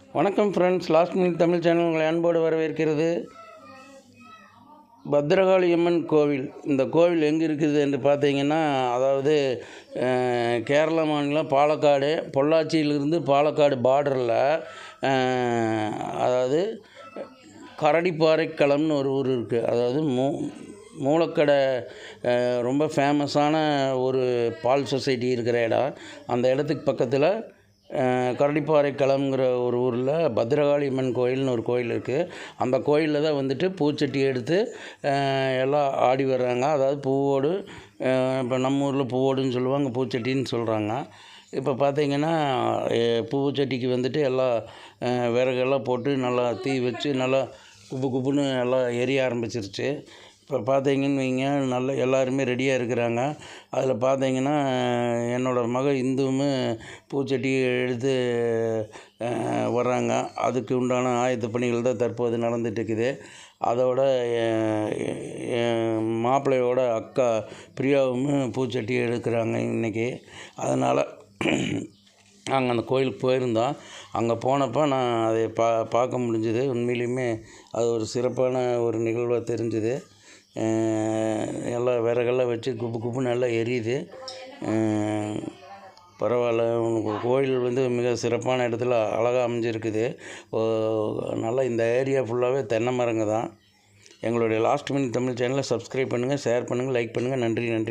வணக்கம் friends last minute Tamil channel உங்களை அன்போடு வரவேற்கிறது. பத்ரகாளி அம்மன் கோவில். இந்த கோவில் எங்கே இருக்குது என்று பார்த்தீங்கன்னா அதாவது கேரள மாநிலம் பாலக்காடு பொள்ளாச்சியிலிருந்து பாலக்காடு பார்டரில் அதாவது கரடிப்பாறைக்களம்னு ஒரு ஊர் இருக்குது அதாவது மூ மூலக்கடை ரொம்ப ஃபேமஸான ஒரு பால் சொசைட்டி இருக்கிற இடம். அந்த இடத்துக்கு பக்கத்தில் கரடிப்பாறை களம்ங்கிற ஒரு ஊரில் பத்ரகாளி அம்மன் கோயில்னு ஒரு கோயில் இருக்குது அந்த கோயிலில் தான் வந்துட்டு பூச்சட்டி எடுத்து எல்லாம் ஆடி வர்றாங்க. அதாவது பூவோடு இப்போ நம்ம ஊரில் பூவோடுன்னு சொல்லுவாங்க பூச்சட்டின்னு சொல்கிறாங்க இப்போ பார்த்தீங்கன்னா பூச்சட்டிக்கு வந்துட்டு எல்லாம் விறகெல்லாம் போட்டு நல்லா தீ வச்சு நல்லா குப்பு குப்புன்னு எல்லாம் எரிய ஆரம்பிச்சிருச்சு. இப்போ பார்த்தீங்கன்னு வைங்க நல்ல எல்லாருமே ரெடியாக இருக்கிறாங்க. அதில் பார்த்தீங்கன்னா என்னோடய மக இந்துவும் பூச்சட்டி எடுத்து வர்றாங்க. அதுக்கு உண்டான ஆயத்த பணிகள் தான் தற்போது நடந்துகிட்ருக்குது இருக்குது அதோட என் மாப்பிள்ளையோட அக்கா பிரியாவும் பூச்சட்டி எடுக்கிறாங்க இன்றைக்கி அதனால் நாங்கள் அந்த கோயிலுக்கு போயிருந்தோம். அங்கே போனப்போ நான் அதை பா பார்க்க முடிஞ்சுது. உண்மையிலையுமே அது ஒரு சிறப்பான ஒரு நிகழ்வாக தெரிஞ்சுது. எல்லாம் விறகெல்லாம் வச்சு குப்பு குப்புன்னு நல்லா எரியுது. பரவாயில்ல உனக்கு கோயில் வந்து மிக சிறப்பான இடத்துல அழகாக அமைஞ்சிருக்குது. ஓ, நல்லா இந்த ஏரியா ஃபுல்லாகவே தென்னை மரங்க தான் எங்களுடைய லாஸ்ட் மினிட் தமிழ் சேனலை சப்ஸ்கிரைப் பண்ணுங்கள் ஷேர் பண்ணுங்கள் லைக் பண்ணுங்கள் நன்றி நன்றி.